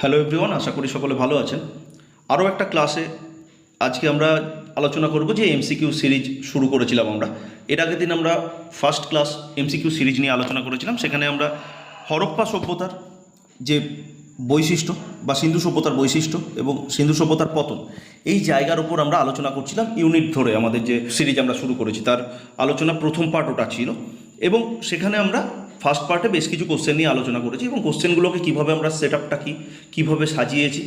Hello everyone আশা করি সকলে ভালো আছেন। আরও একটা ক্লাসে আজকে আমরা আলোচনা করব যে এমসিকিউ সিরিজ শুরু করেছিলাম আমরা। এর আগের দিন আমরা ফার্স্ট ক্লাস এমসিকিউ সিরিজ নিয়ে আলোচনা করেছিলাম। সেখানে আমরা হরপ্পা সভ্যতার যে বৈশিষ্ট্য বা সিন্ধু সভ্যতার বৈশিষ্ট্য এবং সিন্ধু সভ্যতার পতন, এই জায়গার উপর আমরা আলোচনা করছিলাম ইউনিট ধরে আমাদের যে সিরিজ আমরা শুরু করেছি। তার আলোচনা প্রথম পার্ট ওটা ছিল এবং সেখানে আমরা ফার্স্ট পার্টে বেশ কিছু কোশ্চেন নিয়ে আলোচনা করেছি এবং কোশ্চেনগুলোকে কীভাবে আমরা সেট আপটা কী, কীভাবে সাজিয়েছি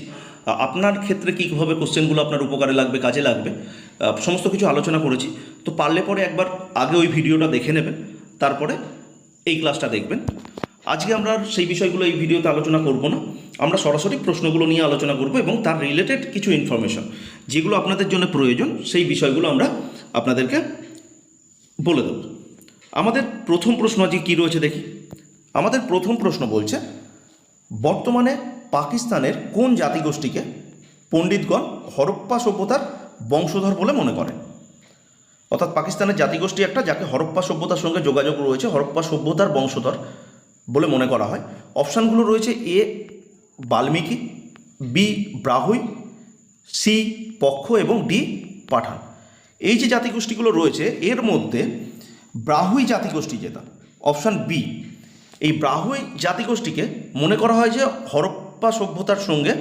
আপনার ক্ষেত্রে কীভাবে কোশ্চেনগুলো আপনার উপকারে লাগবে, কাজে লাগবে সমস্ত কিছু আলোচনা করেছি। তো পারলে পরে একবার আগে ওই ভিডিওটা দেখে নেবেন, তারপরে এই ক্লাসটা দেখবেন। আজকে আমরা সেই বিষয়গুলো এই ভিডিওতে আলোচনা করব না। আমরা সরাসরি প্রশ্নগুলো নিয়ে আলোচনা করব এবং তার রিলেটেড কিছু ইনফরমেশন যেগুলো আপনাদের জন্য প্রয়োজন, সেই বিষয়গুলো আমরা আপনাদেরকে বলে দেব। আমাদের প্রথম প্রশ্ন আজকে কী রয়েছে দেখি। আমাদের প্রথম প্রশ্ন বলছে, বর্তমানে পাকিস্তানের কোন জাতিগোষ্ঠীকে পণ্ডিতগণ হরপ্পা সভ্যতার বংশধর বলে মনে করেন? অর্থাৎ পাকিস্তানের জাতিগোষ্ঠী একটা যাকে হরপ্পা সভ্যতার সঙ্গে যোগাযোগ রয়েছে, হরপ্পা সভ্যতার বংশধর বলে মনে করা হয়। অপশানগুলো রয়েছে A, Valmiki, B, Brahui, C, পক্ষ এবং ডি, পাঠান। এই যে জাতিগোষ্ঠীগুলো রয়েছে, এর মধ্যে ব্রাহুই জাতিগোষ্ঠী যেটা, অপশান বি, এই ব্রাহুই জাতিগোষ্ঠীকে মনে করা হয় যে হরপ্পা সভ্যতার সঙ্গে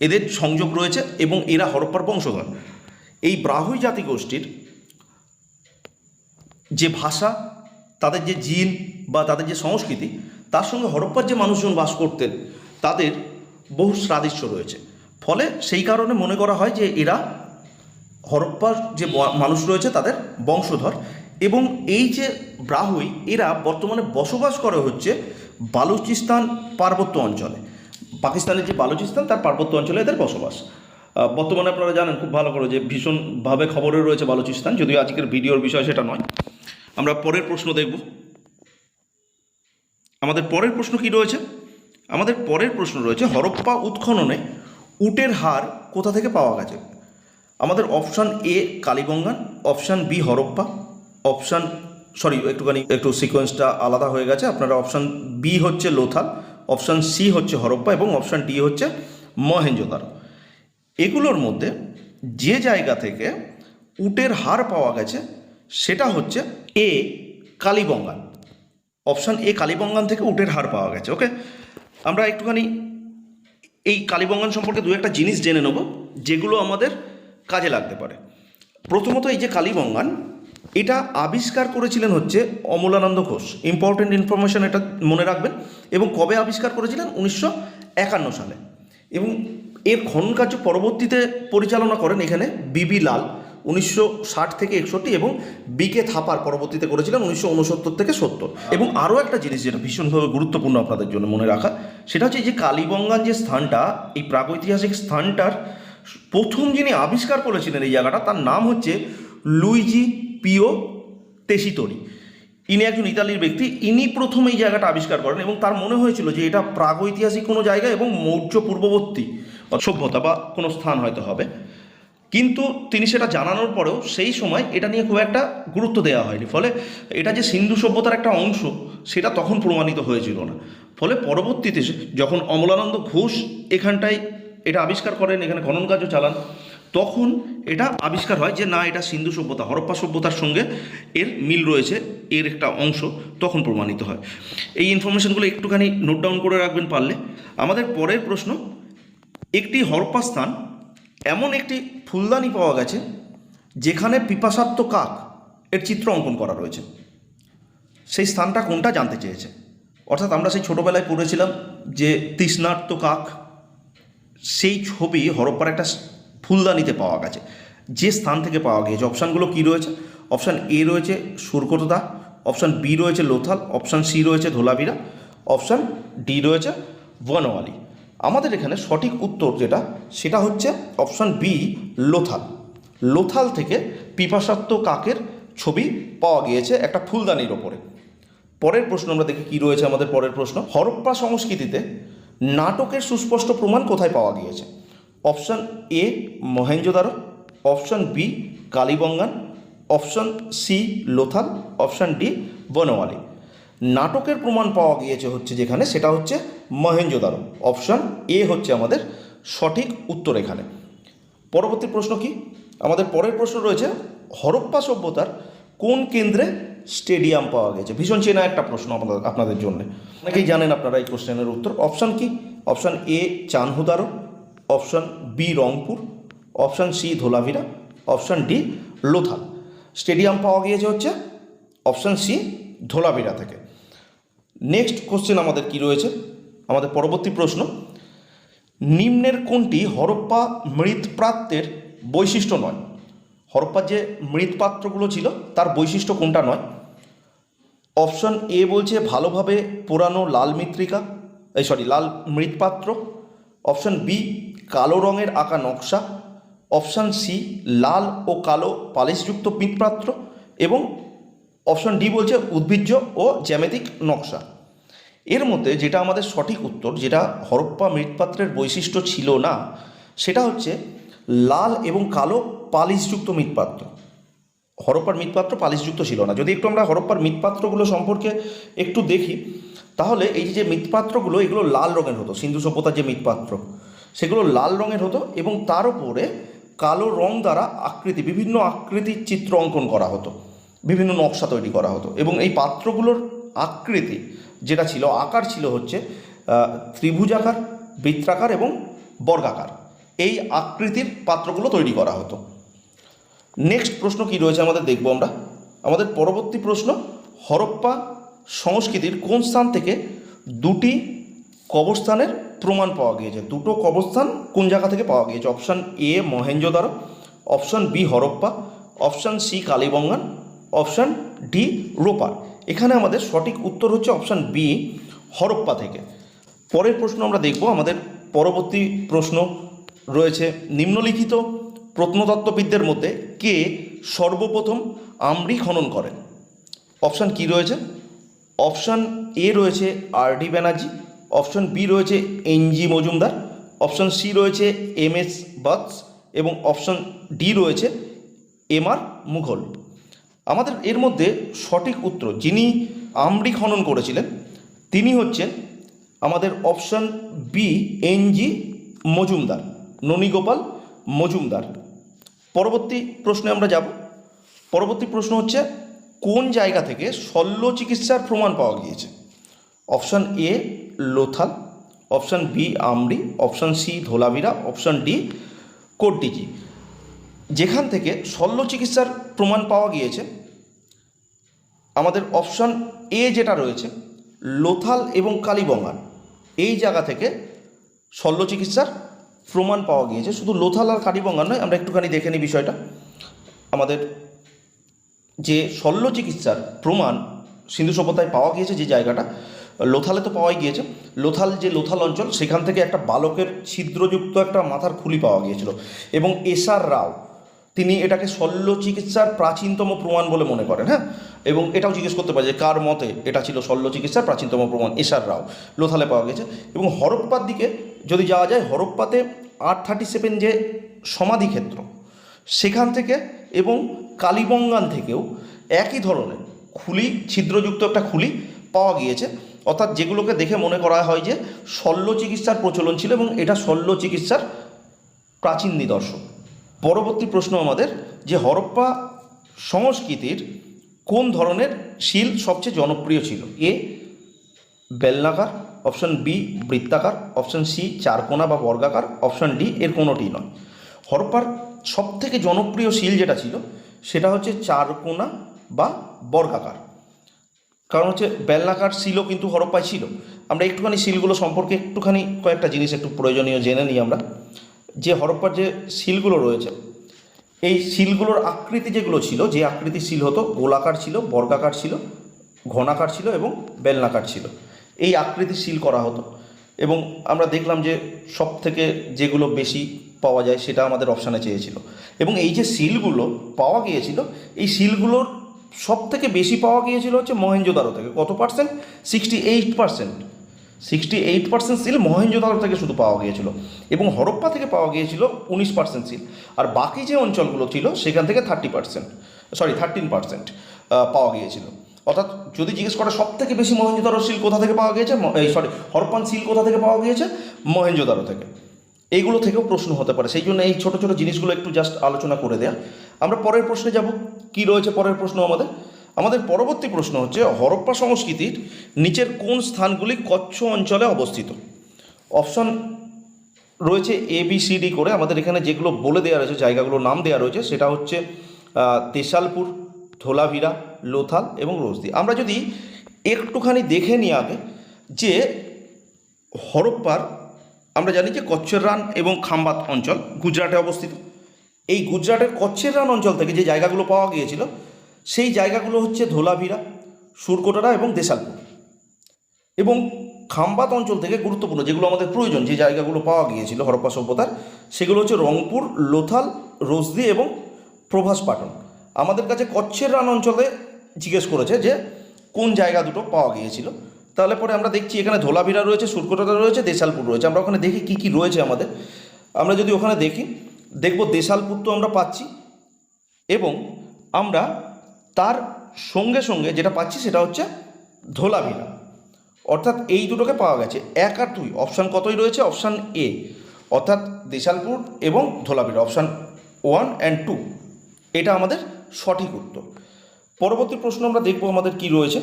এদের সংযোগ রয়েছে এবং এরা হরপ্পার বংশধর। এই ব্রাহুই জাতিগোষ্ঠীর যে ভাষা, তাদের যে জিন বা তাদের যে সংস্কৃতি, তার সঙ্গে হরপ্পার যে মানুষজন বাস করতেন, তাদের বহু সাদৃশ্য রয়েছে। ফলে সেই কারণে মনে করা হয় যে এরা হরপ্পার যে মানুষ রয়েছে তাদের বংশধর এবং এই যে ব্রাহুই এরা বর্তমানে বসবাস করে হচ্ছে বালুচিস্তান পার্বত্য অঞ্চলে। পাকিস্তানের যে বালুচিস্তান, তার পার্বত্য অঞ্চলে এদের বসবাস। বর্তমানে আপনারা জানেন খুব ভালো করে যে ভীষণভাবে খবরে রয়েছে বালুচিস্তান, যদিও আজকের ভিডিওর বিষয় সেটা নয়। আমরা পরের প্রশ্ন দেখব। আমাদের পরের প্রশ্ন কি রয়েছে? আমাদের পরের প্রশ্ন রয়েছে, হরপ্পা উৎখননে উটের হার কোথা থেকে পাওয়া গেছে? আমাদের option A Kalibangan option B, Harappa option sorry একটুখানি, একটু সিকোয়েন্সটা আলাদা হয়ে গেছে। আপনারা অপশান বি হচ্ছে লোথাল অপশান সি হচ্ছে হরপ্পা এবং অপশান ডি হচ্ছে মহেঞ্জোদারো এগুলোর মধ্যে যে জায়গা থেকে উটের হার পাওয়া গেছে, সেটা হচ্ছে এ কালীবঙ্গান। অপশান এ কালীবঙ্গান থেকে উটের হার পাওয়া গেছে ওকে আমরা একটুখানি এই কালীবঙ্গান সম্পর্কে দু একটা জিনিস জেনে নেব, যেগুলো আমাদের কাজে লাগতে পারে। প্রথমত এই যে কালীবঙ্গান এটা আবিষ্কার করেছিলেন হচ্ছে অমলানন্দ ঘোষ। ইম্পর্টেন্ট ইনফরমেশন এটা মনে রাখবেন। এবং কবে আবিষ্কার করেছিলেন? উনিশশো একান্ন সালে। এবং এর খনন কার্য পরবর্তীতে পরিচালনা করেন এখানে বিবি লাল, উনিশশো ষাট থেকে একষট্টি এবং বিকে থাপার পরবর্তীতে করেছিলেন উনিশশো উনসত্তর থেকে সত্তর। এবং আরও একটা জিনিস যেটা ভীষণভাবে গুরুত্বপূর্ণ আপনাদের জন্য মনে রাখা, সেটা হচ্ছে যে কালীবঙ্গান যে স্থানটা, এই প্রাগৈতিহাসিক স্থানটার প্রথম যিনি আবিষ্কার করেছিলেন এই জায়গাটা, তার নাম হচ্ছে লুইজি পিও তেসিতরি ইনি একজন ইতালির ব্যক্তি। ইনি প্রথম এই জায়গাটা আবিষ্কার করেন এবং তার মনে হয়েছিল যে এটা প্রাগৈতিহাসিক কোনো জায়গা এবং মৌর্য পূর্ববর্তী সভ্যতা বা কোনো স্থান হয়তো হবে। কিন্তু তিনি সেটা জানানোর পরেও সেই সময় এটা নিয়ে খুব একটা গুরুত্ব দেওয়া হয়নি। ফলে এটা যে সিন্ধু সভ্যতার একটা অংশ, সেটা তখন প্রমাণিত হয়েছিল না। ফলে পরবর্তীতে যখন অমলানন্দ ঘোষ এখানটায় এটা আবিষ্কার করেন, এখানে খনন কাজও চালান তখন এটা আবিষ্কার হয় যে না, এটা সিন্ধু সভ্যতা, হরপ্পা সভ্যতার সঙ্গে এর মিল রয়েছে, এর একটা অংশ তখন প্রমাণিত হয়। এই ইনফরমেশনগুলো একটুখানি নোট ডাউন করে রাখবেন পারলে। আমাদের পরের প্রশ্ন, একটি হরপ্পা স্থান এমন একটি ফুলদানি পাওয়া গেছে, যেখানে পিপাসাত্ম কাক এর চিত্র অঙ্কন করা রয়েছে। সেই স্থানটা কোনটা জানতে চেয়েছে? অর্থাৎ আমরা সেই ছোটোবেলায় পড়েছিলাম যে তৃষ্ণার্ত কাক, সেই ছবি হরপ্পার একটা ফুলদানিতে পাওয়া গেছে। যে স্থান থেকে পাওয়া গিয়েছে। অপশানগুলো কি রয়েছে? অপশান এ রয়েছে সুরকতদা অপশান বি রয়েছে লোথাল, অপশান সি রয়েছে ধোলাভিরা অপশান ডি রয়েছে বনওয়ালি। আমাদের এখানে সঠিক উত্তর যেটা, সেটা হচ্ছে অপশান বি লোথাল। লোথাল থেকে পিপাসাত্ম কাকের ছবি পাওয়া গিয়েছে একটা ফুলদানির ওপরে। পরের প্রশ্ন আমরা দেখি কি রয়েছে আমাদের পরের প্রশ্ন। হরপ্পা সংস্কৃতিতে নাটকের সুস্পষ্ট প্রমাণ কোথায় পাওয়া গিয়েছে? Option A Mohenjodaro option B Kalibangan, option C Lothal, option D Banawali নাটকের প্রমাণ পাওয়া গিয়েছে হচ্ছে যেখানে, সেটা হচ্ছে মহেঞ্জোদারো অপশান এ হচ্ছে আমাদের সঠিক উত্তর এখানে। পরবর্তী প্রশ্ন কি? আমাদের পরের প্রশ্ন রয়েছে, হরপ্পা সভ্যতার কোন কেন্দ্রে স্টেডিয়াম পাওয়া গেছে? ভীষণ চেনা একটা প্রশ্ন আপনাদের আপনাদের জন্য। অনেকেই জানেন আপনারা এই কোশ্চেনের উত্তর। অপশান কি? Option A Chanhudaro option B Rangpur, option C Dholavira, option D Lothal stadium পাওয়া গিয়েছে হচ্ছে অপশান সি ধোলাভিরা থেকে। নেক্সট কোশ্চেন আমাদের কি রয়েছে? আমাদের পরবর্তী প্রশ্ন। নিম্নের কোনটি হরপ্পা মৃৎপ্রাত্যের বৈশিষ্ট্য নয়? হরপ্পার যে মৃৎপাত্রগুলো ছিল, তার বৈশিষ্ট্য কোনটা নয়? অপশন এ বলছে ভালোভাবে পোড়ানো লাল মৃত্তিকা, এই সরি লাল মৃৎপাত্র। অপশন বি কালো রঙের আঁকা নকশা, অপশান সি, লাল ও কালো পালিশযুক্ত মৃৎপাত্র এবং অপশন ডি বলছে উদ্ভিজ্জ ও জ্যামিতিক নকশা। এর মধ্যে যেটা আমাদের সঠিক উত্তর, যেটা হরপ্পা মৃৎপাত্রের বৈশিষ্ট্য ছিল না, সেটা হচ্ছে লাল এবং কালো পালিশযুক্ত মৃৎপাত্র। হরপ্পার মৃৎপাত্র পালিশযুক্ত ছিল না। যদি একটু আমরা হরপ্পার মৃৎপাত্রগুলো সম্পর্কে একটু দেখি, তাহলে এই যে মৃৎপাত্রগুলো, এগুলো লাল রঙের হতো, সিন্ধু সভ্যতার যে মৃৎপাত্র সেগুলো লাল রঙের হতো এবং তার উপরে কালো রং দ্বারা আকৃতি, বিভিন্ন আকৃতির চিত্র অঙ্কন করা হতো, বিভিন্ন নকশা তৈরি করা হতো এবং এই পাত্রগুলোর আকৃতি যেটা ছিল, আকার ছিল হচ্ছে ত্রিভুজাকার বৃত্তাকার এবং বর্গাকার। এই আকৃতির পাত্রগুলো তৈরি করা হতো। নেক্সট প্রশ্ন কি রয়েছে আমাদের দেখব আমরা। আমাদের পরবর্তী প্রশ্ন, হরপ্পা সংস্কৃতির কোন স্থান থেকে দুটি কবরস্থানের প্রমাণ পাওয়া গিয়েছে। দুটো কবরস্থান কোন জায়গা থেকে পাওয়া গিয়েছে? Option A Mohenjodaro option B Harappa. Option C Kalibangan. Option D Ropar. এখানে আমাদের সঠিক উত্তর হচ্ছে অপশান বি হরপ্পা থেকে। পরের প্রশ্ন আমরা দেখব। আমাদের পরবর্তী প্রশ্ন রয়েছে। নিম্নলিখিত প্রত্নতত্ত্ববিদদের মধ্যে কে সর্বপ্রথম আমরি খনন করেন? অপশান কি রয়েছে? অপশান এ রয়েছে R D Banerjee. Option B রয়েছে N G Majumdar, option C রয়েছে এম এস বাৎস এবং অপশান ডি রয়েছে এম আর মুঘল। আমাদের এর মধ্যে সঠিক উত্তর, যিনি আমরি খনন করেছিলেন, তিনি হচ্ছেন আমাদের option B N G Majumdar, Nanigopal Majumdar. পরবর্তী প্রশ্নে আমরা যাব। পরবর্তী প্রশ্ন হচ্ছে, কোন জায়গা থেকে শল্য চিকিৎসার প্রমাণ পাওয়া গিয়েছে? Option A Lothal, option B Amri option C Dholavira, option D Kotdiji যেখান থেকে শল্য চিকিৎসার প্রমাণ পাওয়া গিয়েছে, আমাদের অপশান এ যেটা রয়েছে, লোথাল এবং কালীবঙ্গান, এই জায়গা থেকে শল্য চিকিৎসার প্রমাণ পাওয়া গিয়েছে। শুধু লোথাল আর কালীবঙ্গান নয়, আমরা একটুখানি দেখে নিই বিষয়টা। আমাদের যে শল্য চিকিৎসার প্রমাণ সিন্ধু সভ্যতায় পাওয়া গিয়েছে যে জায়গাটা লোথালে তো পাওয়াই গিয়েছে। লোথাল যে লোথাল অঞ্চল, সেখান থেকে একটা বালকের ছিদ্রযুক্ত একটা মাথার খুলি পাওয়া গিয়েছিল। এবং এসআর রাও, তিনি এটাকে শল্য চিকিৎসার প্রাচীনতম প্রমাণ বলে মনে করেন হ্যাঁ? এবং এটাও জিজ্ঞেস করতে পারে যে কার মতে এটা ছিল শল্য চিকিৎসার প্রাচীনতম প্রমাণ এসআর রাও, লোথালে পাওয়া গেছে এবং হরপ্পার দিকে যদি যাওয়া যায়, হরপ্পাতে আট থার্টি সেভেন যে সমাধিক্ষেত্র সেখান থেকে এবং কালীবঙ্গান থেকেও একই ধরনের খুলি, ছিদ্রযুক্ত একটা খুলি পাওয়া গিয়েছে। অর্থাৎ যেগুলোকে দেখে মনে করা হয় যে শল্য চিকিৎসার প্রচলন ছিল এবং এটা শল্য চিকিৎসার প্রাচীন নিদর্শন। পরবর্তী প্রশ্ন আমাদের, যে হরপ্পা সংস্কৃতির কোন ধরনের শিল সবচেয়ে জনপ্রিয় ছিল? এ, বেলনাকার, অপশন বি, বৃত্তাকার, অপশন সি, চারকোনা বা বর্গাকার, অপশন ডি, এর কোনোটি নয়। হরপ্পার সবথেকে জনপ্রিয় শিল যেটা ছিল, সেটা হচ্ছে চারকোনা বা বর্গাকার। কারণ হচ্ছে বেলনাকার শিলও কিন্তু হরপ্পায় ছিল। আমরা একটুখানি শিলগুলো সম্পর্কে একটুখানি কয়েকটা জিনিস একটু প্রয়োজনীয় জেনে নিই আমরা। যে হরপ্পার যে শিলগুলো রয়েছে, এই শিলগুলোর আকৃতি যেগুলো ছিল, যে আকৃতির শিল হতো, গোলাকার ছিল, বর্গাকার ছিল, ঘনাকার ছিল এবং বেলনাকার ছিল। এই আকৃতির শিল করা হতো এবং আমরা দেখলাম যে সব থেকে যেগুলো বেশি পাওয়া যায় সেটা আমাদের অপশানে চেয়েছিল। এবং এই যে শিলগুলো পাওয়া গিয়েছিল, এই শিলগুলোর সব থেকে বেশি পাওয়া গিয়েছিল হচ্ছে মহেঞ্জোদারো থেকে। কত percent sixty eight percent sixty eight percent seal Mohenjodaro থেকে শুধু পাওয়া গিয়েছিল। এবং হরপ্পা থেকে পাওয়া গিয়েছিল উনিশ পার্সেন্ট সিল। আর বাকি যে অঞ্চলগুলো ছিল, সেখান থেকে thirty percent sorry thirteen percent পাওয়া গিয়েছিল। অর্থাৎ যদি জিজ্ঞেস করে সব থেকে বেশি মহেঞ্জোদারো সিল কোথা থেকে পাওয়া গিয়েছে? এই সরি হরপ্পান সিল কোথা থেকে পাওয়া গিয়েছে? মহেঞ্জোদারো থেকে। এইগুলো থেকেও প্রশ্ন হতে পারে। সেই জন্য এই ছোট ছোট জিনিসগুলো একটু জাস্ট আলোচনা করে দেয়া। আমরা পরের প্রশ্নে যাব। কি রয়েছে পরের প্রশ্ন আমাদের? আমাদের পরবর্তী প্রশ্ন হচ্ছে, হরপ্পা সংস্কৃতির নিচের কোন স্থানগুলি কচ্ছ অঞ্চলে অবস্থিত? অপশন রয়েছে এ বি সি ডি করে। আমাদের এখানে যেগুলো বলে দেওয়া রয়েছে, জায়গাগুলোর নাম দেওয়া রয়েছে, সেটা হচ্ছে তেশালপুর ধোলাভিরা লোথাল এবং রোজদি। আমরা যদি একটুখানি দেখে নিই আগে যে হরপ্পার আমরা জানি যে কচ্ছের রান এবং খাম্বাত অঞ্চল গুজরাটে অবস্থিত। এই গুজরাটের কচ্ছের রান অঞ্চল থেকে যে জায়গাগুলো পাওয়া গিয়েছিল, সেই জায়গাগুলো হচ্ছে ধোলাভিরা, সুরকোটারা এবং দেশালপুর। এবং খাম্বাত অঞ্চল থেকে গুরুত্বপূর্ণ যেগুলো আমাদের প্রয়োজন, যে জায়গাগুলো পাওয়া গিয়েছিল হরপ্পা সভ্যতার, সেগুলো হচ্ছে রংপুর, লোথাল রোজদি এবং প্রভাস পাটন আমাদের কাছে কচ্ছের রান অঞ্চলে জিজ্ঞেস করেছে যে কোন জায়গা দুটো পাওয়া গিয়েছিল। তাহলে পরে আমরা দেখছি এখানে ধোলাভিরা রয়েছে, সুরকোটাটা রয়েছে, দেশালপুর রয়েছে। আমরা ওখানে দেখি কী কী রয়েছে আমাদের। আমরা যদি ওখানে দেখি, দেখব দেশালপুর তো আমরা পাচ্ছি এবং আমরা তার সঙ্গে সঙ্গে যেটা পাচ্ছি সেটা হচ্ছে ধোলাভিরা অর্থাৎ এই দুটোকে পাওয়া গেছে। এক আর দুই, অপশান কতই রয়েছে? Option A. অর্থাৎ দেশালপুর এবং Dholavira option one and two. এটা আমাদের সঠিক উত্তর। পরবর্তী প্রশ্ন আমরা দেখব আমাদের কি রয়েছে।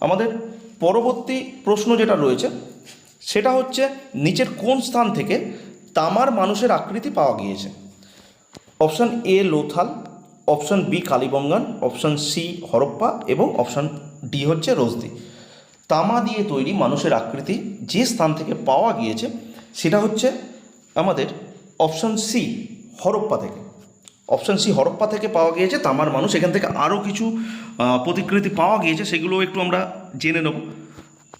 আমাদের পরবর্তী প্রশ্ন যেটা রয়েছে, সেটা হচ্ছে নিচের কোন স্থান থেকে তামার মানুষের আকৃতি পাওয়া গিয়েছে? Option A Lothal, option B Kalibangan, option C Harappa এবং অপশান ডি হচ্ছে রোজদি। তামা দিয়ে তৈরি মানুষের আকৃতি যে স্থান থেকে পাওয়া গিয়েছে, সেটা হচ্ছে আমাদের অপশান সি হরপ্পা থেকে। অপশান সি হরপ্পা থেকে পাওয়া গিয়েছে, তামার মানুষ, এখান থেকে আরও কিছু প্রতিকৃতি পাওয়া গিয়েছে, সেগুলো একটু আমরা জেনে নেব।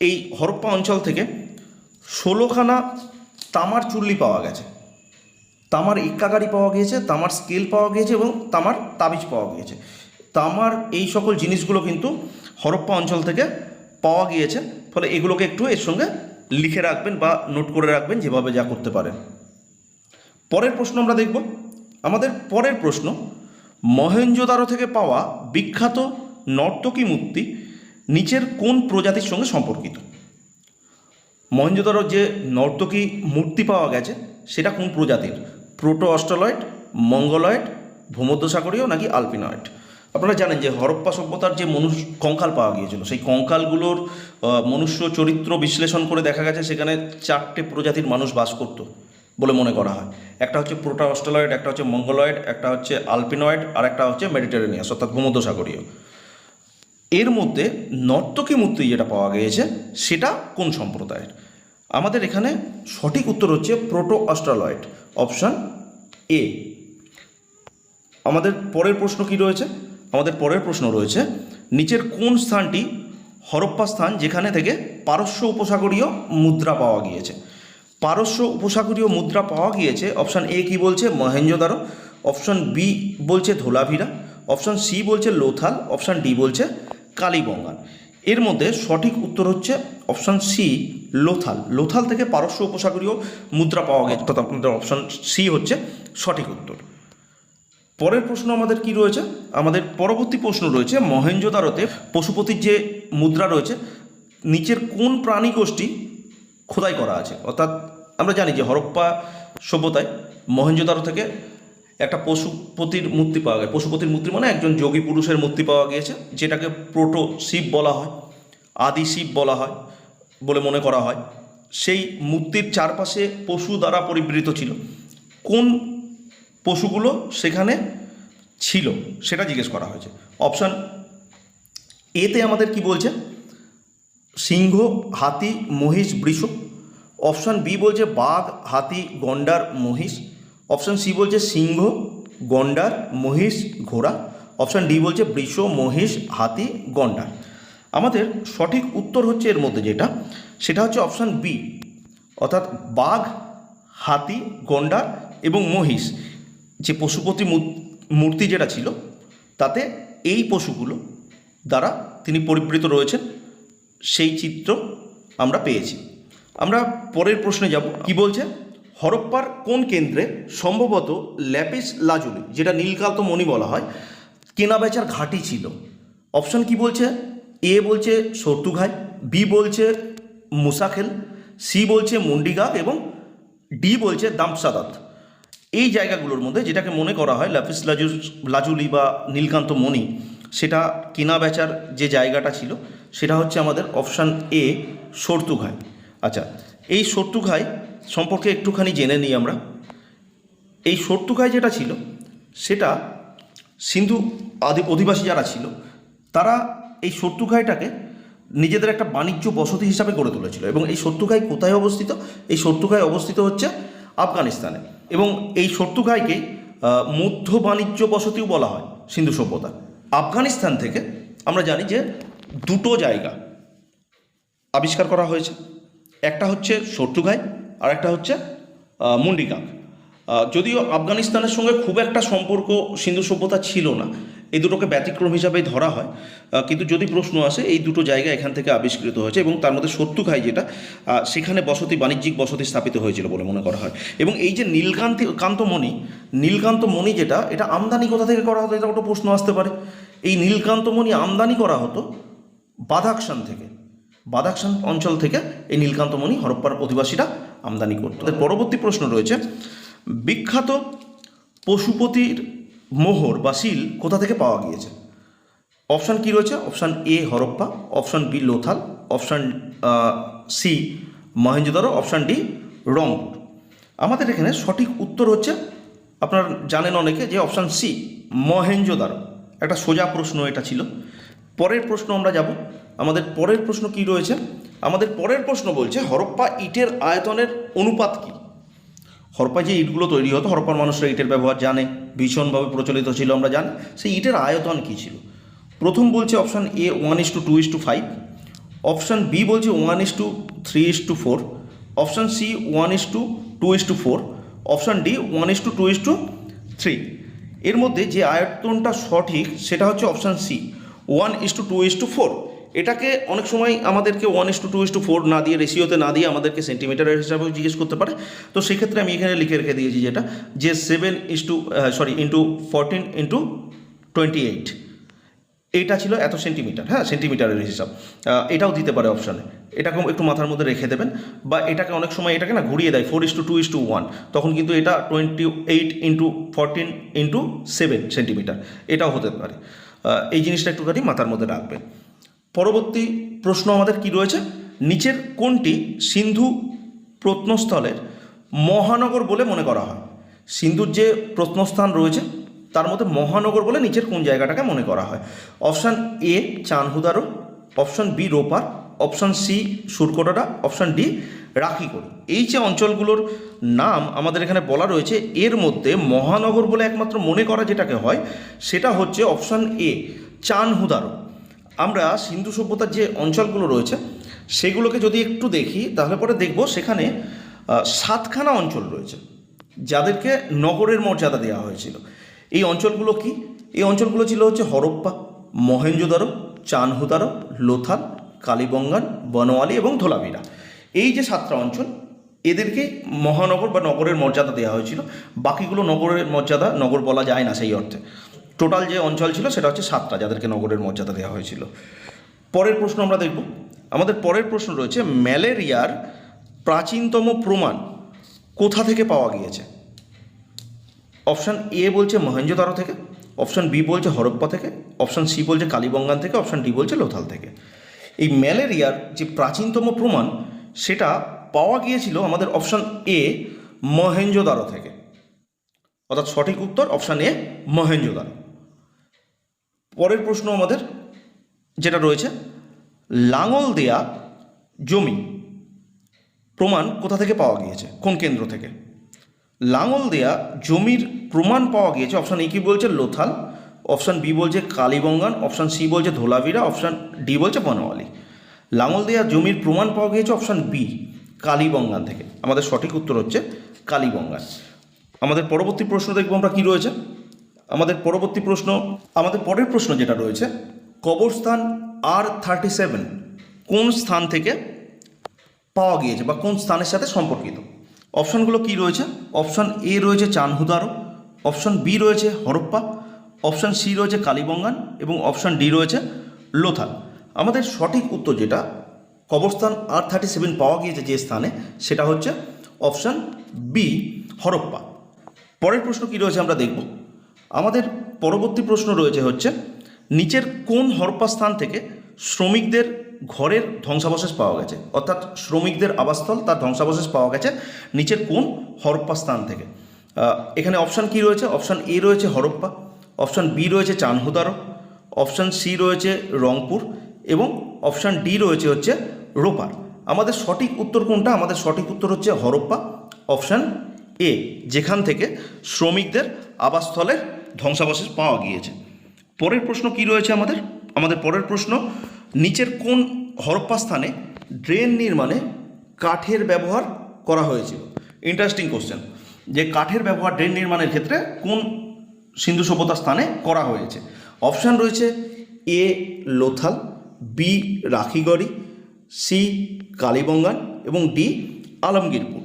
এই হরপ্পা অঞ্চল থেকে ষোলোখানা তামার চুল্লি পাওয়া গেছে। তামার ইক্কাগাড়ি পাওয়া গিয়েছে, তামার স্কেল পাওয়া গিয়েছে এবং তামার তাবিজ পাওয়া গিয়েছে। তামার এই সকল জিনিসগুলো কিন্তু হরপ্পা অঞ্চল থেকে পাওয়া গিয়েছে, ফলে এগুলোকে একটু এর সঙ্গে লিখে রাখবেন বা নোট করে রাখবেন যেভাবে যা করতে পারেন। পরের প্রশ্ন আমরা দেখব। আমাদের পরের প্রশ্ন মহেঞ্জোদারো থেকে পাওয়া বিখ্যাত নর্তকী মূর্তি নিচের কোন প্রজাতির সঙ্গে সম্পর্কিত? মহেঞ্জোদারোর যে নর্তকী মূর্তি পাওয়া গেছে, সেটা কোন প্রজাতির? প্রোটো অস্ট্রলয়েড, মঙ্গলয়েড, ভূমধ্যসাগরীয় নাকি আলপিনয়েড? আপনারা জানেন যে হরপ্পা সভ্যতার যে মনুষ কঙ্কাল পাওয়া গিয়েছিল, সেই কঙ্কালগুলোর মনুষ্য চরিত্র বিশ্লেষণ করে দেখা গেছে, সেখানে চারটে প্রজাতির মানুষ বাস করত। বলে মনে করা হয়। একটা হচ্ছে প্রোটা অস্ট্রলয়েড, একটা হচ্ছে মঙ্গলয়েড, একটা হচ্ছে আলপিনয়েড, আর একটা হচ্ছে মেডিটেরেনিয়াস, অর্থাৎ ভূমধ্যসাগরীয়। এর মধ্যে নর্তকী মূর্তি যেটা পাওয়া গিয়েছে, সেটা কোন সম্প্রদায়ের? আমাদের এখানে সঠিক উত্তর হচ্ছে প্রোটো অস্ট্রালয়েড, অপশান এ। আমাদের পরের প্রশ্ন কি রয়েছে? আমাদের পরের প্রশ্ন রয়েছে, নিচের কোন স্থানটি হরপ্পা স্থান যেখানে থেকে পারস্য উপসাগরীয় মুদ্রা পাওয়া গিয়েছে? পারস্য উপসাগরীয় মুদ্রা পাওয়া গিয়েছে। অপশান এ কি বলছে? মহেঞ্জোদারো অপশান বি বলছে ধোলাভিরা। অপশান সি বলছে লোথাল। অপশান ডি বলছে কালীবঙ্গান। এর মধ্যে সঠিক উত্তর হচ্ছে অপশান সি লোথাল। লোথাল থেকে পারস্য উপসাগরীয় মুদ্রা পাওয়া গেছে অর্থাৎ আপনাদের অপশান সি হচ্ছে সঠিক উত্তর। পরের প্রশ্ন আমাদের কি রয়েছে? আমাদের পরবর্তী প্রশ্ন রয়েছে মহেঞ্জোদারোতে পশুপতির যে মুদ্রা রয়েছে, নিচের কোন প্রাণী গোষ্ঠী খোদাই করা আছে। অর্থাৎ আমরা জানি যে হরপ্পা সভ্যতায় মহেঞ্জোদারো থেকে একটা পশুপতির মূর্তি পাওয়া গেছে। পশুপতির মূর্তি মানে একজন যোগী পুরুষের মূর্তি পাওয়া গিয়েছে, যেটাকে প্রোটো শিব বলা হয়, আদি শিব বলা হয় বলে মনে করা হয়। সেই মূর্তির চারপাশে পশু দ্বারা পরিবৃত ছিল। কোন পশুগুলো সেখানে ছিল সেটা জিজ্ঞেস করা হয়েছে। অপশান এতে আমাদের কি বলছে? সিংহ, হাতি, মহিষ বৃষ অপশান বি বলছে বাঘ, হাতি, গন্ডার, মহিষ। অপশান সি বলছে সিংহ, গন্ডার, মহিষ, ঘোড়া। অপশান ডি বলছে বৃষ, মহিষ, হাতি, গন্ডার। আমাদের সঠিক উত্তর হচ্ছে এর মধ্যে যেটা, সেটা হচ্ছে অপশান বি। অর্থাৎ বাঘ, হাতি, গন্ডার এবং মহিষ যে পশুপতি মূর্তি যেটা ছিল, তাতে এই পশুগুলো দ্বারা তিনি পরিবৃত রয়েছেন। সেই চিত্র আমরা পেয়েছি। আমরা পরের প্রশ্নে যাব। কি বলছে? হরপ্পার কোন কেন্দ্রে সম্ভবত ল্যাপিস লাজুলি, যেটা নীলকান্ত মণি বলা হয় কেনাবেচার ঘাঁটি ছিল? অপশন কি বলছে? এ বলছে সর্তুঘাই, বি বলছে মুসাখেল, সি বলছে মুন্ডিগা এবং ডি বলছে দামসাদাত। এই জায়গাগুলোর মধ্যে যেটাকে মনে করা হয় লাফিস লাজু লাজুলি বা নীলকান্ত মণি, সেটা কেনা বেচার যে জায়গাটা ছিল সেটা হচ্ছে আমাদের অপশান এ সর্তুঘাই আচ্ছা এই সর্তুঘাই সম্পর্কে একটুখানি জেনে নিই আমরা। এই সর্তুঘাই যেটা ছিল, সেটা সিন্ধু আদি অধিবাসী যারা ছিল, তারা এই সর্তুঘাইটাকে নিজেদের একটা বাণিজ্য বসতি হিসাবে গড়ে তুলেছিল। এবং এই সর্তুঘাই কোথায় অবস্থিত? এই সর্তুঘাই অবস্থিত হচ্ছে আফগানিস্তানে। এবং এই সর্তুঘাইকে মধ্য বাণিজ্য বসতিও বলা হয়, সিন্ধু সভ্যতা। আফগানিস্তান থেকে আমরা জানি যে দুটো জায়গা আবিষ্কার করা হয়েছে। একটা হচ্ছে শত্রুঘাই আর একটা হচ্ছে মুন্ডিকাক যদিও আফগানিস্তানের সঙ্গে খুব একটা সম্পর্ক সিন্ধু সভ্যতা ছিল না, এই দুটোকে ব্যতিক্রম হিসাবেই ধরা হয়। কিন্তু যদি প্রশ্ন আসে, এই দুটো জায়গা এখান থেকে আবিষ্কৃত হয়েছে এবং তার মধ্যে সত্যুখাই যেটা সেখানে বসতি বাণিজ্যিক বসতি স্থাপিত হয়েছিল বলে মনে করা হয়। এবং এই যে নীলকান্তি কান্তমণি নীলকান্তমণি যেটা, এটা আমদানি কোথা থেকে করা হতো? এটা একটা প্রশ্ন আসতে পারে। এই নীলকান্তমণি আমদানি করা হতো বাদাকসান থেকে বাদাকসান অঞ্চল থেকে এই নীলকান্তমণি হরপ্পার অধিবাসীরা আমদানি করত। পরবর্তী প্রশ্ন রয়েছে, বিখ্যাত পশুপতির মোহর বা শিল কোথা থেকে পাওয়া গিয়েছে? অপশান কি রয়েছে? Option A, Harappa, option B, Lothal, option C Mohenjodaro option D, Rangpur. আমাদের এখানে সঠিক উত্তর হচ্ছে, আপনার জানেন অনেকে, যে অপশান সি মহেঞ্জোদারো একটা সোজা প্রশ্ন এটা ছিল। পরের প্রশ্ন আমরা যাব। আমাদের পরের প্রশ্ন কি রয়েছে? আমাদের পরের প্রশ্ন বলছে, হরপ্পা ইটের আয়তনের অনুপাত কী? হরপ্পা যে ইটগুলো তৈরি হতো, হরপ্পার মানুষরা ইটের ব্যবহার জানে, ভীষণভাবে প্রচলিত ছিল, আমরা জানি। সেই ইটের আয়তন কী ছিল? প্রথম বলছে option A one is to two is to five option B বলছে one is to three is to four option C one is to two is to four option D one is to two is to three এর মধ্যে যে আয়তনটা সঠিক, সেটা হচ্ছে option C one is to two is to four এটাকে অনেক সময় আমাদেরকে one is to two is to four না দিয়ে রেশিওতে না দিয়ে আমাদেরকে সেন্টিমিটারের হিসাবেও জিজ্ঞেস করতে পারে। তো সেক্ষেত্রে আমি এখানে লিখে রেখে দিয়েছি যেটা, যে seven is to sorry into fourteen into twenty eight এইটা ছিল এত সেন্টিমিটার হ্যাঁ সেন্টিমিটারের হিসাব। এটাও দিতে পারে অপশানে এটাকে একটু মাথার মধ্যে রেখে দেবেন। বা এটাকে অনেক সময় এটাকে না ঘুরিয়ে দেয় four is to two is to one তখন কিন্তু এটা twenty eight into fourteen into seven centimetre এটাও হতে পারে। এই জিনিসটা একটুখানি মাথার মধ্যে রাখবে। পরবর্তী প্রশ্ন আমাদের কি রয়েছে? নিচের কোনটি সিন্ধু প্রত্নস্থলের মহানগর বলে মনে করা হয়? সিন্ধুর যে প্রত্নস্থান রয়েছে, তার মধ্যে মহানগর বলে নিচের কোন জায়গাটাকে মনে করা হয়? Option A, Chanhudaro. Option B, Ropar. Option C Surkotada option D Rakhigarhi এই যে অঞ্চলগুলোর নাম আমাদের এখানে বলা রয়েছে, এর মধ্যে মহানগর বলে একমাত্র মনে করা যেটাকে হয়, সেটা হচ্ছে অপশান এ চানহুদারো। আমরা সিন্ধু সভ্যতার যে অঞ্চলগুলো রয়েছে, সেগুলোকে যদি একটু দেখি, তাহলে পরে দেখব সেখানে সাতখানা অঞ্চল রয়েছে, যাদেরকে নগরের মর্যাদা দেওয়া হয়েছিল। এই অঞ্চলগুলো কি? এই অঞ্চলগুলো ছিল হচ্ছে হরপ্পা মহেঞ্জোদারো চানহুদারো, লোথাল কালীবঙ্গান, বনওয়ালি এবং ধোলাবিরা এই যে সাতটা অঞ্চল, এদেরকে মহানগর বা নগরের মর্যাদা দেওয়া হয়েছিল। বাকিগুলো নগরের মর্যাদা নগর বলা যায় না সেই অর্থে। টোটাল যে অঞ্চল ছিল, সেটা হচ্ছে সাতটা যাদেরকে নগরের মর্যাদা দেওয়া হয়েছিল। পরের প্রশ্ন আমরা দেখব। আমাদের পরের প্রশ্ন রয়েছে, ম্যালেরিয়ার প্রাচীনতম প্রমাণ কোথা থেকে পাওয়া গিয়েছে? অপশান এ বলছে মহেঞ্জোদারো থেকে অপশান বি বলছে হরপ্পা থেকে অপশান সি বলছে কালীবঙ্গান থেকে অপশান ডি বলছে লোথাল থেকে। এই ম্যালেরিয়ার যে প্রাচীনতম প্রমাণ, সেটা পাওয়া গিয়েছিল আমাদের অপশান এ মহেঞ্জোদারো থেকে। অর্থাৎ সঠিক উত্তর অপশান এ মহেঞ্জোদারো পরের প্রশ্ন আমাদের, যেটা রয়েছে, লাঙল দেয়া জমি প্রমাণ কোথা থেকে পাওয়া গিয়েছে? কোন কেন্দ্র থেকে? লাঙল দেয়া জমির প্রমাণ পাওয়া গিয়েছে, অপশান এ কি বলছে? লোথাল। অপশান বি বলছে কালীবঙ্গান, অপশান সি বলছে ধোলাভিরা অপশান ডি বলছে বনওয়ালি লাঙল দেওয়া জমির প্রমাণ পাওয়া গিয়েছে অপশান বি, কালীবঙ্গান থেকে। আমাদের সঠিক উত্তর হচ্ছে কালীবঙ্গান। আমাদের পরবর্তী প্রশ্ন দেখব আমরা কি রয়েছে? আমাদের পরবর্তী প্রশ্ন, আমাদের পরের প্রশ্ন যেটা রয়েছে, কবরস্থান আর থার্টি সেভেন কোন স্থান থেকে পাওয়া গিয়েছে বা কোন স্থানের সাথে সম্পর্কিত? অপশানগুলো কি রয়েছে? অপশান এ রয়েছে চানহুদারো, অপশান বি রয়েছে হরপ্পা অপশান সি রয়েছে কালীবঙ্গান এবং অপশান ডি রয়েছে লোথাল। আমাদের সঠিক উত্তর যেটা, কবরস্থান আর থার্টি সেভেন পাওয়া গিয়েছে যে স্থানে, সেটা হচ্ছে অপশান বি হরপ্পা। পরের প্রশ্ন কী রয়েছে আমরা দেখব। আমাদের পরবর্তী প্রশ্ন রয়েছে হচ্ছে, নিচের কোন হরপ্পা স্থান থেকে শ্রমিকদের ঘরের ধ্বংসাবশেষ পাওয়া গেছে? অর্থাৎ শ্রমিকদের আবাসস্থল, তার ধ্বংসাবশেষ পাওয়া গেছে নিচের কোন হরপ্পা স্থান থেকে? এখানে অপশান কি রয়েছে? অপশান এ রয়েছে হরপ্পা। অপশান বি রয়েছে চানহুদারো, অপশান সি রয়েছে রংপুর এবং অপশান ডি রয়েছে হচ্ছে রোপার। আমাদের সঠিক উত্তর কোনটা? আমাদের সঠিক উত্তর হচ্ছে হরপ্পা। অপশান এ, যেখান থেকে শ্রমিকদের আবাসস্থলের ধ্বংসাবশেষ পাওয়া গিয়েছে। পরের প্রশ্ন কি রয়েছে আমাদের? আমাদের পরের প্রশ্ন, নিচের কোন হরপ্পা স্থানে ড্রেন নির্মাণে কাঠের ব্যবহার করা হয়েছিল? ইন্টারেস্টিং কোশ্চেন যে কাঠের ব্যবহার ড্রেন নির্মাণের ক্ষেত্রে কোন সিন্ধু সভ্যতার স্থানে করা হয়েছে। অপশান রয়েছে A Lothal B Rakhigarhi C Kalibangan এবং ডি আলমগীরপুর।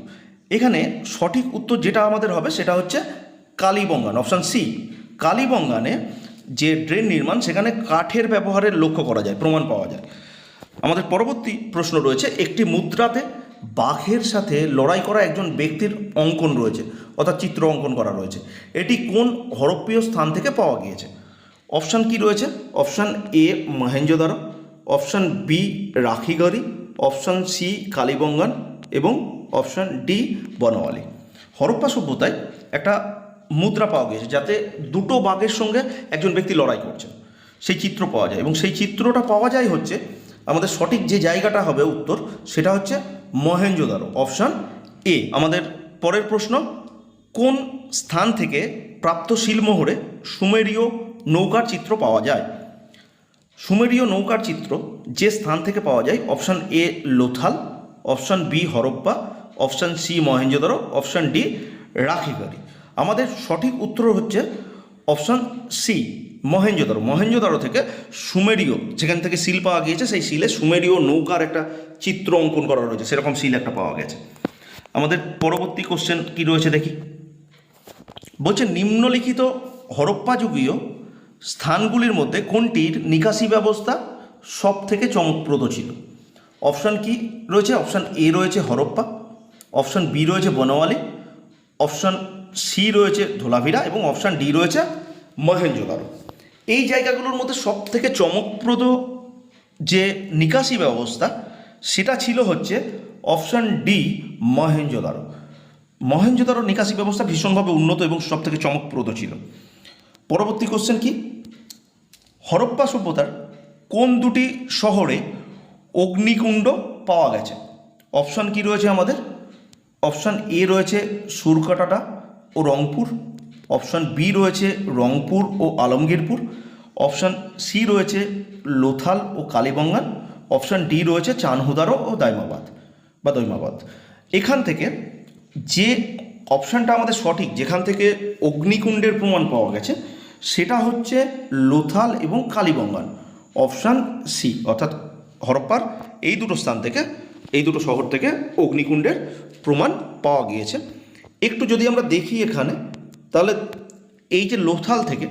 এখানে সঠিক উত্তর যেটা আমাদের হবে সেটা হচ্ছে কালীবঙ্গান। অপশান সি কালীবঙ্গানে যে ড্রেন নির্মাণ সেখানে কাঠের ব্যবহারের লক্ষ্য করা যায়, প্রমাণ পাওয়া যায়। আমাদের পরবর্তী প্রশ্ন রয়েছে, একটি মুদ্রাতে বাঘের সাথে লড়াই করা একজন ব্যক্তির অঙ্কন রয়েছে, অর্থাৎ চিত্র অঙ্কন করা রয়েছে। এটি কোন হরপ্পীয় স্থান থেকে পাওয়া গিয়েছে? অপশান কি রয়েছে? Option A Mohenjodaro option B Rakhigarhi, option C Kalibangan এবং অপশান ডি বনওয়ালি। হরপ্পা সভ্যতায় একটা মুদ্রা পাওয়া গিয়েছে যাতে দুটো বাঘের সঙ্গে একজন ব্যক্তি লড়াই করছে। সেই চিত্র পাওয়া যায় এবং সেই চিত্রটা পাওয়া যায় হচ্ছে আমাদের সঠিক যে জায়গাটা হবে উত্তর, সেটা হচ্ছে মহেঞ্জোদারো অপশান এ আমাদের পরের প্রশ্ন, কোন স্থান থেকে প্রাপ্ত শিলমোহরে সুমেরীয় নৌকার চিত্র পাওয়া যায়? সুমেরীয় নৌকার চিত্র যে স্থান থেকে পাওয়া যায় option A Lothal option B Harappa option C Mohenjodaro option D Rakhigarhi আমাদের সঠিক উত্তর হচ্ছে অপশান সি মহেঞ্জোদারো মহেঞ্জোদারো থেকে সুমেরীয়, যেখান থেকে শিল পাওয়া গিয়েছে, সেই শিলে সুমেরীয় নৌকার একটা চিত্র অঙ্কন করা রয়েছে। সেরকম শিল একটা পাওয়া গেছে। আমাদের পরবর্তী কোশ্চেন কি রয়েছে দেখি? বলছে, নিম্নলিখিত হরপ্পা যুগীয় স্থানগুলির মধ্যে কোনটির নিকাশি ব্যবস্থা সব থেকে চমকপ্রদ ছিল? অপশান কি রয়েছে? অপশান এ রয়েছে হরপ্পা, অপশান বি রয়েছে বনওয়ালি, অপশান সি রয়েছে ধোলাভিরা এবং অপশান ডি রয়েছে মহেঞ্জোদারো এই জায়গাগুলোর মধ্যে সব থেকে চমকপ্রদ যে নিকাশি ব্যবস্থা, সেটা ছিল হচ্ছে অপশান ডি মহেঞ্জোদারো মহেঞ্জোদারো নিকাশি ব্যবস্থা ভীষণভাবে উন্নত এবং সব থেকে চমকপ্রদ ছিল। পরবর্তী কোশ্চেন কি? হরপ্পা সভ্যতার কোন দুটি শহরে অগ্নিকুণ্ড পাওয়া গেছে? অপশান কি রয়েছে আমাদের? অপশান এ রয়েছে সুরকাটাটা ও রংপুর। অপশান বি রয়েছে রংপুর ও আলমগীরপুর, অপশান সি রয়েছে লোথাল ও কালীবঙ্গান, অপশান ডি রয়েছে চানহুদারো ও দাইমাবাদ বা দৈমাবাদ। এখান থেকে যে অপশানটা আমাদের সঠিক, যেখান থেকে অগ্নিকুণ্ডের প্রমাণ পাওয়া গেছে, সেটা হচ্ছে লোথাল এবং কালীবঙ্গান। অপশান সি, অর্থাৎ হরপ্পার, এই দুটো স্থান থেকে, এই দুটো শহর থেকে অগ্নিকুণ্ডের প্রমাণ পাওয়া গিয়েছে। একটু যদি আমরা দেখি এখানে তাহলে এই যে লোথাল থেকে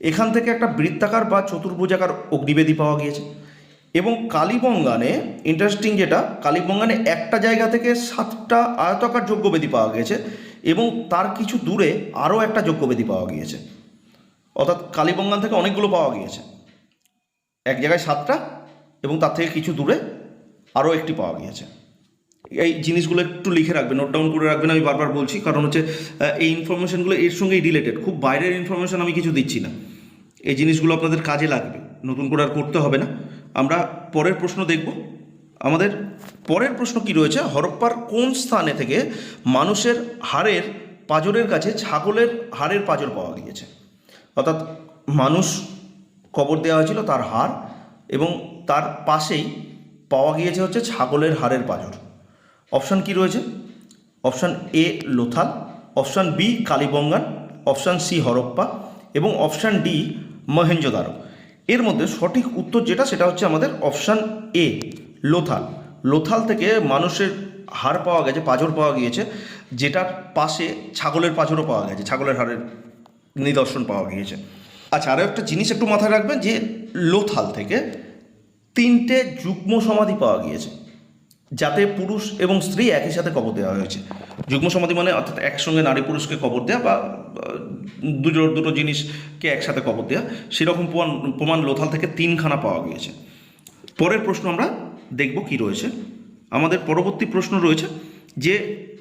এখান থেকে একটা বৃত্তাকার বা চতুর্ভুজাকার অগ্নিবেদী পাওয়া গিয়েছে। এবং কালীবঙ্গানে ইন্টারেস্টিং যেটা, কালীবঙ্গানে একটা জায়গা থেকে সাতটা আয়তাকার যজ্ঞবেদী পাওয়া গিয়েছে এবং তার কিছু দূরে আরও একটা যজ্ঞবেদী পাওয়া গিয়েছে। অর্থাৎ কালীবঙ্গান থেকে অনেকগুলো পাওয়া গিয়েছে। এক জায়গায় সাতটা এবং তার থেকে কিছু দূরে আরও একটি পাওয়া গিয়েছে। এই জিনিসগুলো একটু লিখে রাখবেন নোট ডাউন করে রাখবেন, আমি বারবার বলছি। কারণ হচ্ছে এই ইনফরমেশনগুলো এর সঙ্গেই রিলেটেড খুব বাইরের ইনফরমেশন আমি কিছু দিচ্ছি না। এই জিনিসগুলো আপনাদের কাজে লাগবে। নতুন করে আর করতে হবে না। আমরা পরের প্রশ্ন দেখব। আমাদের পরের প্রশ্ন কি রয়েছে? হরপ্পার কোন স্থানে থেকে মানুষের হাড়ের পাঁজরের কাছে ছাগলের হাড়ের পাঁজর পাওয়া গিয়েছে? অর্থাৎ মানুষ কবর দেওয়া হয়েছিল তার হাড় এবং তার পাশেই পাওয়া গিয়েছে হচ্ছে ছাগলের হাড়ের পাঁজর। অপশান কি রয়েছে? Option A Lothal, option B Kalibangan, option C Harappa এবং অপশান ডি মহেঞ্জোদারো এর মধ্যে সঠিক উত্তর যেটা, সেটা হচ্ছে আমাদের অপশান এ, লোথাল। লোথাল থেকে মানুষের হাড় পাওয়া গেছে, পাঁজর পাওয়া গিয়েছে, যেটার পাশে ছাগলের পাঁজরও পাওয়া গেছে, ছাগলের হাড়ের নিদর্শন পাওয়া গিয়েছে। আচ্ছা আরও একটা জিনিস একটু মাথায় রাখবেন যে, লোথাল থেকে তিনটে যুগ্ম সমাধি পাওয়া গিয়েছে। যাতে পুরুষ এবং স্ত্রী একই সাথে কবর দেওয়া হয়েছে। যুগ্ম সমাধি মানে অর্থাৎ একসঙ্গে নারী পুরুষকে কবর দেওয়া বা দুটো দুটো জিনিসকে একসাথে কবর দেওয়া সেরকম প্রমাণ প্রমাণ লোথাল থেকে তিনখানা পাওয়া গিয়েছে। পরের প্রশ্ন আমরা দেখব কি রয়েছে। আমাদের পরবর্তী প্রশ্ন রয়েছে যে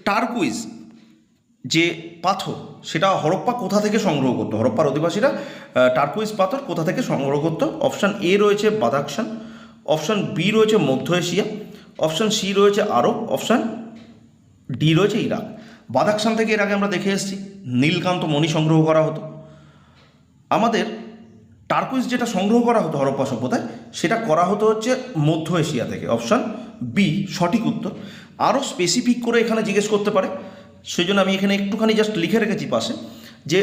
টার্কুইজ, যে পাথর, সেটা হরপ্পা কোথা থেকে সংগ্রহ করতো? হরপ্পার অধিবাসীরা টার্কুইজ পাথর কোথা থেকে সংগ্রহ করতো? অপশান এ রয়েছে বাদাকশান অপশান বি রয়েছে মধ্য এশিয়া অপশান সি রয়েছে আরব অপশান ডি রয়েছে ইরাক। বাদাকশান থেকে এর আগে আমরা দেখে এসেছি, নীলকান্ত মণি সংগ্রহ করা হতো। আমাদের টার্কুইজ যেটা সংগ্রহ করা হতো হরপ্পা সভ্যতায়, সেটা করা হতো হচ্ছে মধ্য এশিয়া থেকে। অপশান বি সঠিক উত্তর। আরও স্পেসিফিক করে এখানে জিজ্ঞেস করতে পারে সেই জন্য আমি এখানে একটুখানি জাস্ট লিখে রেখেছি পাশে, যে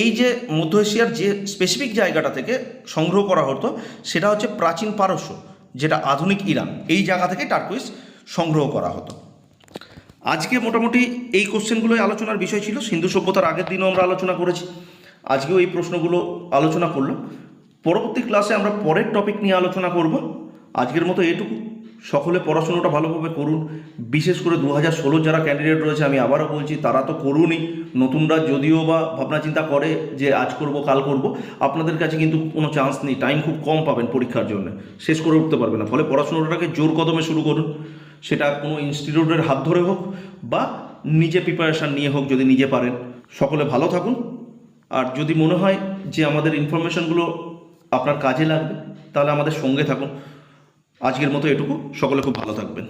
এই যে মধ্য এশিয়ার যে স্পেসিফিক জায়গাটা থেকে সংগ্রহ করা হতো, সেটা হচ্ছে প্রাচীন পারস্য। যেটা আধুনিক ইরান, এই জায়গা থেকে টার্কুইজ সংগ্রহ করা হতো। আজকে মোটামুটি এই কোশ্চেনগুলোই আলোচনার বিষয় ছিল। সিন্ধু সভ্যতার আগের দিনও আমরা আলোচনা করেছি। আজকেও এই প্রশ্নগুলো আলোচনা করল পরবর্তী ক্লাসে আমরা পরের টপিক নিয়ে আলোচনা করব। আজকের মতো এটুকু। সকলে পড়াশোনাটা ভালোভাবে করুন। বিশেষ করে দু হাজার ষোলো যারা ক্যান্ডিডেট রয়েছে, আমি আবারও বলছি, তারা তো করুনই। নতুনরা যদিও বা ভাবনা চিন্তা করে যে আজ করব, কাল করব, আপনাদের কাছে কিন্তু কোনো চান্স নেই। টাইম খুব কম পাবেন পরীক্ষার জন্য। শেষ করে উঠতে পারবে না। ফলে পড়াশোনাটাকে জোর কদমে শুরু করুন। সেটা কোনো ইনস্টিটিউটের হাত ধরে হোক বা নিজে প্রিপারেশান নিয়ে হোক, যদি নিজে পারেন। সকলে ভালো থাকুন। আর যদি মনে হয় যে আমাদের ইনফরমেশনগুলো আপনার কাজে লাগবে, তাহলে আমাদের সঙ্গে থাকুন। আজকের মতো এটুকু। সকলে খুব ভালো থাকবেন।